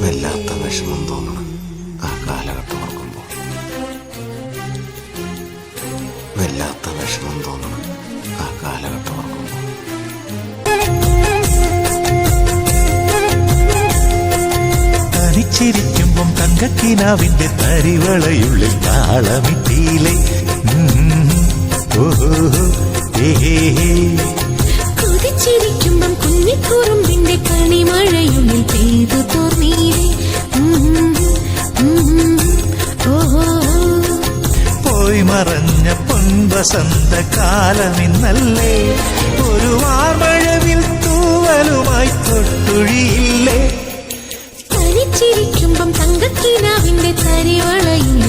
വല്ലാത്ത വിഷമം തോന്നണം. ആ കാലഘട്ടം ഓർക്കുമ്പോൾ വല്ലാത്ത വിഷമം തോന്നണം. ആ കാലഘട്ടം ഓർക്കുമ്പോൾ തനിച്ചിരിക്കുമ്പം തങ്കക്കിനാവിന്റെ തരിവളയുള്ളിൽ താളമിട്ടിയിലെ ഓഹോ ഏഹേ പോയി മറഞ്ഞ പൊൻവസന്ത കാലമിന്നല്ലേ? ഒരു വാർമഴവിൽ തൂവലുമായി തൊട്ടുഴിയില്ലേ? തനിച്ചിരിക്കുമ്പം തങ്കക്കിനാവിന്റെ തരിവളയിൽ